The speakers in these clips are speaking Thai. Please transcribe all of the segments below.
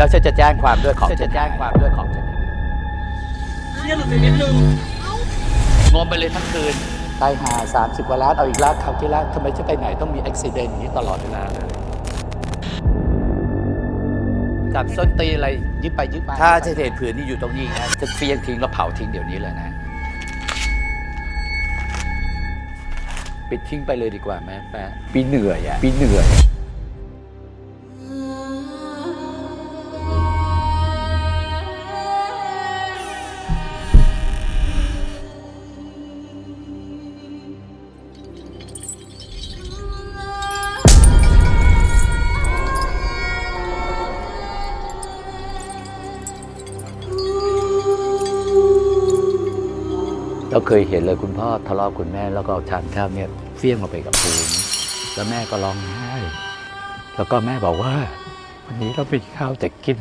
แล้วฉันจะแจ้งความด้วยของฉันจะแจ้งความด้วยของฉันเชี่ยหลุดไปนิดนึงงมไปเลยทั้งคืนตายหา 30กว่าล้านเอาอีกล้านคราวที่แล้วทำไมจะไปไหนต้องมีอุบิเหตุอย่างนี้ตลอดเวลาเลยจับส้นตีนอะไรยึดไปยึดมาถ้าจะเห็นผืนนี้อยู่ตรงนี้นะจะเฟียงทิ้งแล้วเผาทิ้งเดี๋ยวนี้เลยนะ ปิดทิ้งไปเลยดีกว่าแม่แม่ปีเหนื่อยอะปีเหนื่อย เราเคยเห็นเลยคุณพ่อทะเลาะกับคุณแม่แล้วก็เอาชามข้าวเนี่ยเฟี้ยงลงไปกับพื้นแล้วแม่ก็ร้องไห้แล้วก็แม่บอกว่า วันนี้เราไปข้าวแต่กิน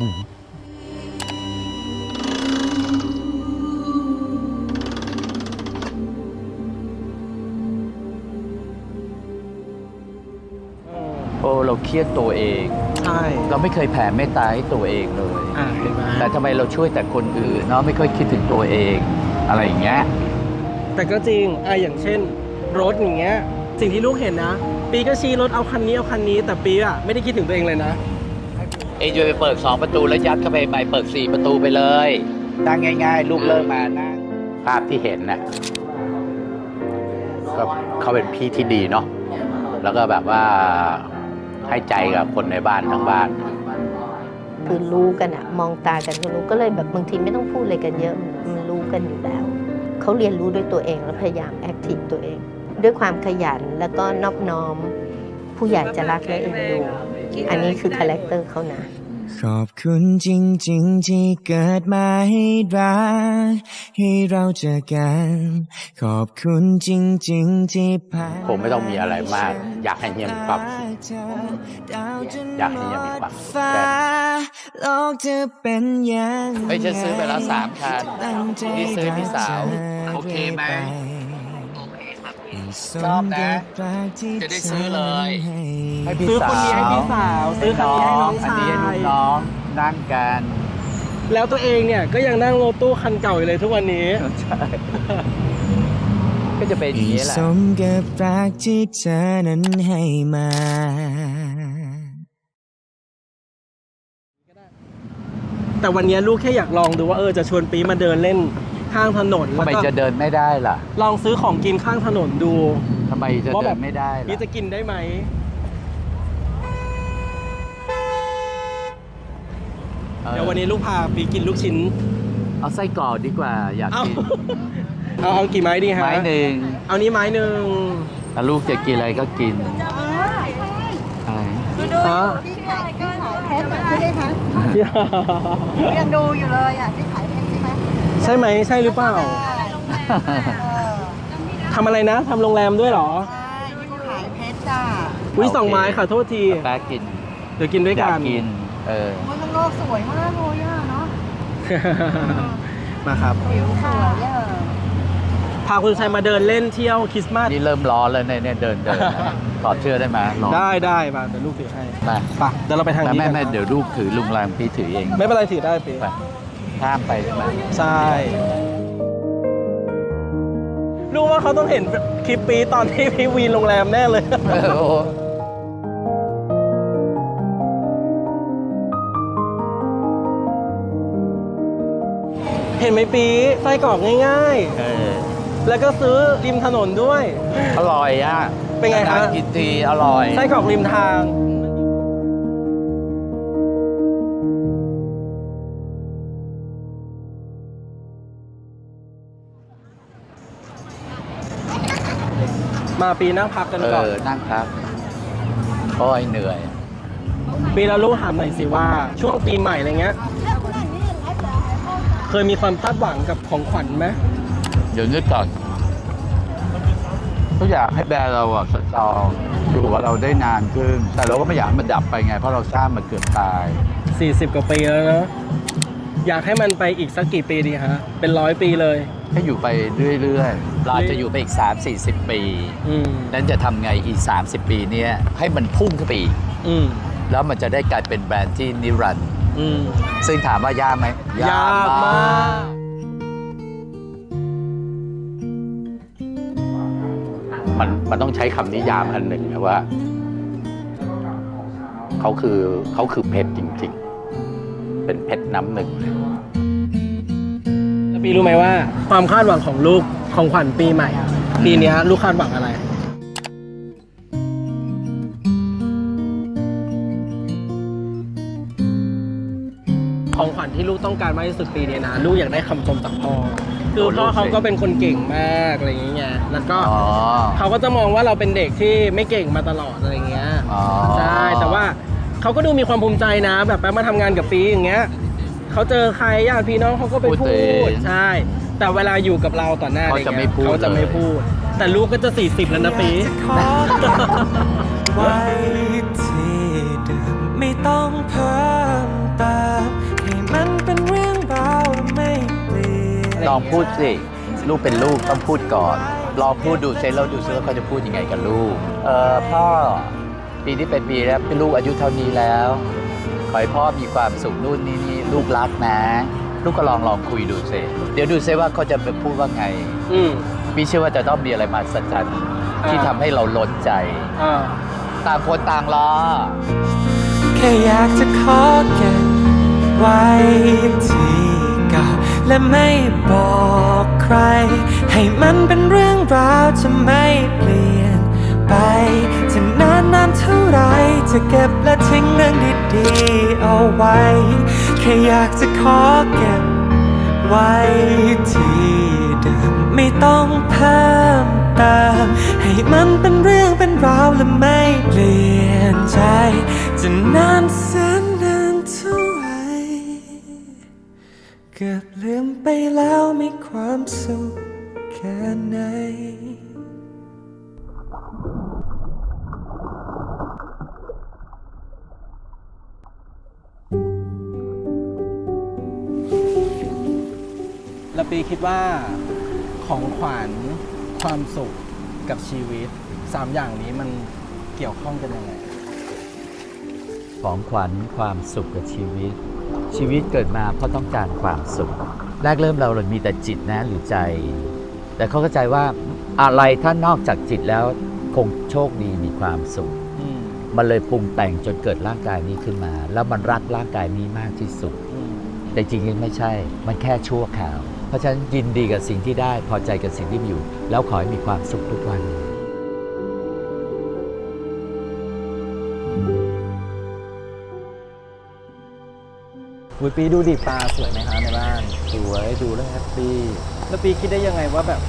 โอ้เราเครียดตัวเอง ใช่เราไม่เคยแผ่เมตตาให้ตัวเองเลย อ่าเห็นไหมแต่ทำไมเราช่วยแต่คนอื่นเนาะไม่ค่อยคิดถึงตัวเอง อะไรอย่างเงี้ย แต่ก็จริงอะอย่างเช่น รถอย่างเงี้ยสิ่งที่ลูกเห็นนะ ปีก็ชี้รถเอาคันนี้เอาคันนี้ แต่ปีอะไม่ได้คิดถึงตัวเองเลยนะ เอยจะไปเปิด2ประตูแล้วยัดเข้าไปไปเปิด4ประตูไปเลยตั้งง่าย ๆ ลูกเลิกมานะภาพที่เห็นน่ะก็เขาเป็นพี่ที่ดีเนาะแล้วก็แบบว่าให้ใจกับคนในบ้านทั้งบ้าน คือรู้กันอะมองตากันก็รู้ก็เลยแบบบางทีไม่ต้องพูดอะไรกันเยอะมันมันรู้กันอยู่แล้ว เขาเรียนรู้ด้วยตัวเองแล้วพยายามแอคทีฟตัวเอง ด้วยความขยันแล้วก็นอบน้อม ผู้ใหญ่จะรักและเอ็นดูอันนี้คือคาแรคเตอร์เขานะ ขอบคุณจริงๆที่เกิดมาให้รักให้เราเจอกัน ขอบคุณจริงๆที่ผ่านผมไม่ต้องมีอะไรมาก อยากให้เฮียมีความสุขอยากให้เฮียมีความสุขฟ้าโลกจะเป็นอย่างเฮ้ยฉันซื้อไปแล้วสามคันนี่ซื้อให้พี่สาว โอเคไหม ชอบนะ จะได้ซื้อเลย ให้พี่ซื้อสาวคนนี้ให้พี่สาว ซื้อคันนี้ให้น้องอันชานี้ให้ลูยกน้องนั่งกันแล้วตัวเองเนี่ยก็ยังนั่งรถตู้คันเก่าอยู่เลยทุกวันนี้ ใช่ก็จะเป็นอย่างนี้แหละสมกับรักที่เธอนั้นให้มาแต่วันนี้ลูกแค่อยากลองดูว่าเออจะชวนปีมาเดินเล่น ข้างถนนทำแล้วไมก็จะเดินไม่ได้ล่ะลองซื้อของกินข้างถนนดู ทำไมจะว่าเดิแบนบไม่ได้ล่ะนี่จะกินได้ไหม ออเดี๋ยววันนี้ลูกพาปีกินลูกชิ้น เอาไส้กรอกดีกว่าอยากเอากินเอาเอากี่ไม้ดีฮะไม้หนึ่งเอานี้ไม้หนึ่งถ้าลูกจะกินอะไรก็กินอะไรฮะที่ขายก็ขายเพชรใช่ไหมคะยังดูอยู่เลยอะที่ขายเพชร ใช่ไหมใช่ไหมใช่หรือเปล่าเออทำอะไรนะทำโรงแรมด้วยเหรอใช่ที่เขาขายเพชรจ้าอุ้ยสองไม้ค่ะโทษทีแป๊กกินเดี๋ยวกินด้วยอยากักนกิน เออ โอ้ยมันโลกสวยมากเลยอะเนาะมาครับ ผิวสวยอะพาคุณชัยมาเดินเล่นเที่ยวคริสต์มาสนี่เริ่มร้อนแล้วเนี่ยเนี่ยเดินเดินถอดเสื้อได้ไหมร้อนได้ได้มาเดี๋ยวลูกถือให้ไปไปเดี๋ยวเราไปทางแต่นี้แม่กันแม่เดี๋ยวลูกถือลุงแรงพี่ถือเองไม่เป็นไรถือได้ปีไป ข้ามไปใช่ไหมใช่รู้ว่าเขาต้องเห็นคลิปปีตอนที่พี่วีนโรงแรมแน่เลย เออโอ้เห็นไหมปีไส้กรอกง่ายเออๆ แล้วก็ซื้อริมถนนด้วย อร่อยอะเป็นไงคะากินทีอร่อย ไส้กรอกริมทาง มาปีนั่งพักกันเอก่อน อนั่งพักโอ้ยเหนื่อย ปีแล้วลูกถามหน่อยสิว่า ช่วงปีใหม่อะไรเงี้ย เคยมีความคาดหวังกับของขวัญไหมเดี๋ยวนึกก่อนก็อยากให้แบรนด์เราอะสตรองอยู่กับเราได้นานขึ้น แต่เราก็ไม่อยากให้มันดับไปไง เพราะเราสร้างมันเกือบตาย 40 กว่าปีแล้วเนอะ อยากให้มันไปอีกสักกี่ปีดีฮะ เป็นร้อยปีเลย ให้อยู่ไปเรื่อยๆ เราจะอยู่ไปอีก 3 40 ปี อืมนั้นจะทำไงอีก 30 ปีเนี้ยให้มันพุ่งขึ้นไปอีก อืมแล้วมันจะได้กลายเป็นแบรนด์ที่นิรันดร์อืม ซึ่งถามว่ายากไหมยากมาก มันมันต้องใช้คำนิยามอันหนึ่งนะว่า เขาคือเขาคือเพชรจริง ๆ เป็นเพชรน้ำหนึ่งเลยแล้วปีรู้ไหมว่า ความคาดหวังของลูกของขวัญปีใหม่อะปีเนี้ยลูกคาดหวังอะไร ของขวัญที่ลูกต้องการมากที่สุดปีนี้นะลูกอยากได้คำชมจากพ่อคือพ่อเขาก็เป็นคนเก่งมากอะไรอย่างเงี้ยแล้วก็ อ๋อเขาก็จะมองว่าเราเป็นเด็กที่ไม่เก่งมาตลอดอะไรเงี้ย อ๋อ ใช่ แต่ว่า เขาก็ดูมีความภูมิใจนะ แบบไปมาทำงานกับปีอย่างเงี้ยเขาเจอใครญาติพี่น้องเขาก็ไปพูดพูตัวเองดใช่ แต่เวลาอยู่กับเราต่อหน้าเขาจะไม่พูด เขาจะไม่เลยพูด แต่ลูกก็จะ40แล้วนะปีขอไว้ที่เดิมไม่ต้องเพิ่มเติมให้มันเป็นเรื่องราวและไม่เปลี่ยน ลองพูดสิ ลูกเป็นลูกต้องพูดก่อน ลองพูดดูเซแล้วดูซิว่าเขาจะพูดยังไงกับลูก เออพ่อ ปีนี้เป็นปีแล้วเป็นลูกอายุเท่านี้แล้ว ขอให้พ่อมีความสุขนู่นนี่นี่ลูกรักนะ ลูกก็ลองลองคุยดูสิเดี๋ยวดูซิว่าเขาจะไปพูดว่าไงอืมพี่เชื่อว่าจะต้องมีอะไรมาสัจจันที่อ่าทำให้เราล้นใจ อ่าต่างคนต่างรอ แค่อยากจะขอเก็บไว้ที่เก่าและไม่บอกใคร ให้มันเป็นเรื่องราวจะไม่เปลี่ยนไปจะนานเท่าไรจะเก็บและทิ้งเรื่องดีๆเอาไว้ แค่อยากจะขอเก็บไว้ที่เดิมไม่ต้องเพิ่มเติมให้มันเป็นเรื่องเป็นราวและไม่เปลี่ยนใจ จะนานแสนนานเท่าไหร่เกือบลืมไปแล้วมีความสุขแค่ไหน ล้วปีคิดว่าของขวัญความสุขกับชีวิตสามอย่างนี้มันเกี่ยวข้องกันยังไงของขวัญความสุขกับชีวิต ชีวิตเกิดมาเพราะต้องการความสุข แรกเริ่มเราเรามีแต่จิตนะหรือใจ แต่เขาเข้าใจว่าอะไรถ้านอกจากจิตแล้วคงโชคดีมีความสุข อืมมันเลยปรุงแต่งจนเกิดร่างกายนี้ขึ้นมา แล้วมันรักร่างกายนี้มากที่สุด อืมแต่จริงๆไม่ใช่ มันแค่ชั่วคราว เพราะฉะนั้นยินดีกับสิ่งที่ได้พอใจกับสิ่งที่มีอยู่ แล้วขอให้มีความสุขทุกวันอุยปีดูดิปลาสวยไหมคะในบ้าน สวยดูแล้วแฮปปี้แล้วปีคิดได้ยังไงว่าแบบ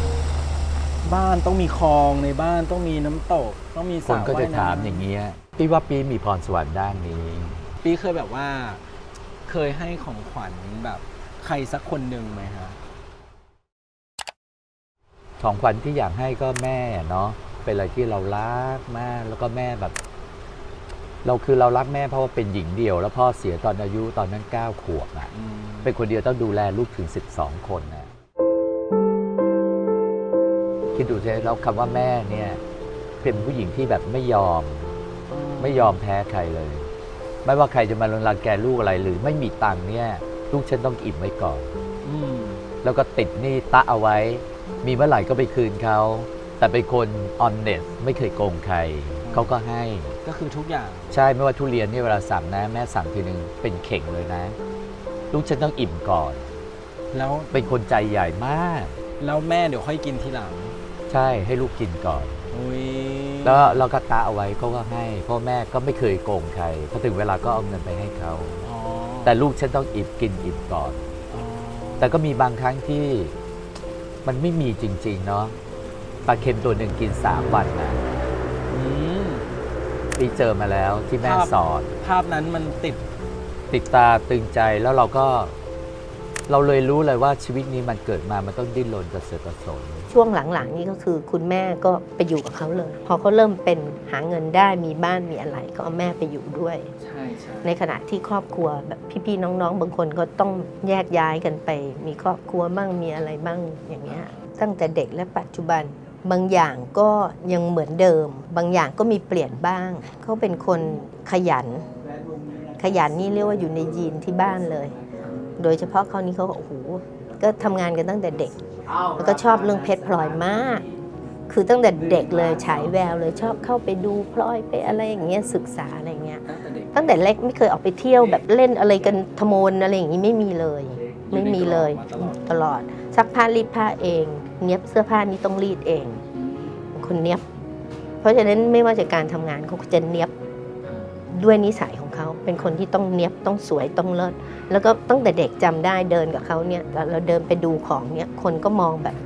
บ้านต้องมีคลองในบ้านต้องมีน้ำตก ต้องมีคสระนก็จะว่ยำถามอย่างเงี้ยพี่ว่าปีมีพรสวรรค์ด้านนี้ ปีเคยแบบว่า เคยให้ของขวัญแบบใครสักคนหนึ่งไหมคะ ของขวัญที่อยากให้ก็แม่เนาะเป็นอะไรที่เรารักมากแล้วก็แม่แบบ เราคือเรารักแม่เพราะว่าเป็นหญิงเดียว แล้วพ่อเสียตอนอายุตอนนั้น9ขวบอะเป็นคนเดียวต้องดูแลลูกถึง12คนนะคิดดูสิแล้วคำว่าแม่เนี่ย เป็นผู้หญิงที่แบบไม่ยอม ไม่ยอมแพ้ใครเลย ไม่ว่าใครจะมารังแกลูกอะไรหรือไม่มีตังค์เนี่ย ลูกฉันต้องอิ่มไว้ก่อนอืมแล้วก็ติดหนี้ตะเอาไว้ มีเมื่อไหร่ก็ไปคืนเขา แต่เป็นคน honest ไม่เคยโกงใคร เขาก็ให้ ก็คือทุกอย่าง ใช่ไม่ว่าทุเรียนเนี่ยเวลาสั่งนะ แม่สั่งทีนึงเป็นเข่งเลยนะ ลูกฉันต้องอิ่มก่อน แล้วเป็นคนใจใหญ่มาก แล้วแม่เดี๋ยวค่อยกินทีหลังใช่ให้ลูกกินก่อน อุ้ยแล้วเราก็ตาเอาไว้เขาก็ให้พ่อแม่ก็ไม่เคยโกงใครพอถึงเวลาก็เอาเงินไปให้เขา อ๋อแต่ลูกฉันต้องอิ่มกินอิ่มก่อน อ๋อแต่ก็มีบางครั้งที่ มันไม่มีจริง ๆ เนาะปลาเค็มตัวหนึ่งกิน3วันนะอืมปีเจอมาแล้วที่แม่ครับสอนภาพนั้นมันติดติดตาตึงใจแล้วเราก็ เราเลยรู้เลยว่าชีวิตนี้มันเกิดมามันต้องดิ้นรนกระเสือกกระสน ช่วงหลังๆนี่ก็คือคุณแม่ก็ไปอยู่กับเขาเลย พอเขาเริ่มเป็นหาเงินได้มีบ้านมีอะไรก็เอาแม่ไปอยู่ด้วย ใช่ใช่ในขณะที่ครอบครัวแบบพี่ๆน้องๆ บางคนก็ต้องแยกย้ายกันไป มีครอบครัวบ้างมีอะไรบ้างอย่างเงี้ยตั้งแต่เด็กและปัจจุบันบางอย่างก็ยังเหมือนเดิม บางอย่างก็มีเปลี่ยนบ้าง เขาเป็นคนขยัน ขยันนี่เรียกว่าอยู่ในยีนที่บ้านเลย โดยเฉพาะเขานี่เขาโอ้โหก็ทำงานกันตั้งแต่เด็ก แล้วก็ชอบเรื่องเพชรพลอยมาก คือตั้งแต่เด็กเลยฉายแววเลยชอบเข้าไปดูพลอยไปอะไรอย่างเงี้ยศึกษาอะไรเงี้ย ตั้งแต่เล็กไม่เคยออกไปเที่ยวแบบเล่นอะไรกันทมนอะไรอย่างนี้ไม่มีเลย ไม่มีเลยตลอดซักผ้ารีดผ้าเอง เนียบเสื้อผ้านี่ต้องรีดเองเป็นคนเนียบ เพราะฉะนั้นไม่ว่าจะการทำงานเขาก็จะเนียบด้วยนิสัยของ เขาเป็นคนที่ต้องเนียบต้องสวยต้องเลิศแล้วก็ตั้งแต่เด็กจำได้เดินกับเขาเนี่ยเราเดินไปดูของเนี่ยคนก็มองแบบ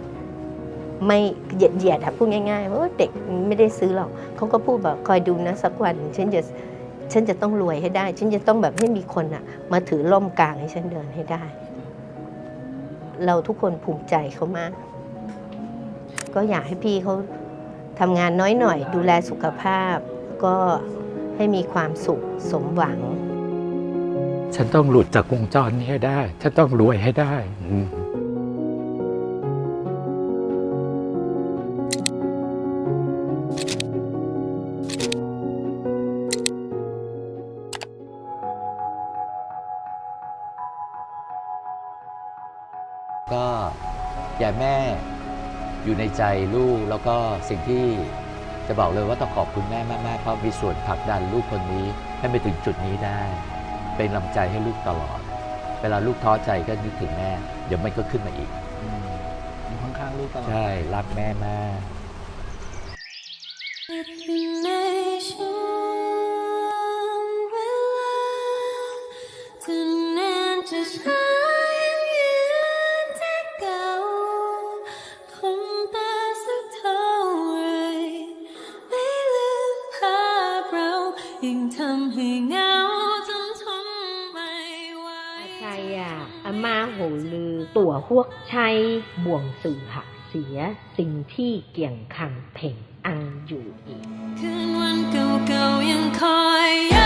ไม่เหยียดเหยียดอะพูดง่ายๆว่าเด็กไม่ได้ซื้อหรอกเขาก็พูดแบบคอยดูนะสักวันฉันจะฉันจะต้องรวยให้ได้ ฉันจะต้องแบบให้มีคนอะมาถือล่มกลางให้ฉันเดินให้ได้ เราทุกคนภูมิใจเขามาก ก็อยากให้พี่เขาทำงานน้อยหน่อย ดูแลสุขภาพก็ ให้มีความสุขสมหวัง ฉันต้องหลุดจากวงจรนี้ให้ได้ ฉันต้องรวยให้ได้อืมก็ยายแม่อยู่ในใจลูกแล้วก็สิ่งที่ จะบอกเลยว่าต้องขอบคุณแม่มากๆเพราะมีส่วนผลักดันลูกคนนี้ให้ไปถึงจุดนี้ได้ เป็นกำลังใจให้ลูกตลอด เวลาลูกท้อใจก็นึกถึงแม่ เดี๋ยวมันก็ขึ้นมาอีกอยู่ข้างๆลูกตลอด ใช่ รักแม่มาก ใช่อะอามาโหลือ ตัวพวกชัยบ่วงสื่อหักเสีย สิ่งที่เกี่ยงคังเพ่งอังอยู่อีก คืนวันเก่าๆยังคอย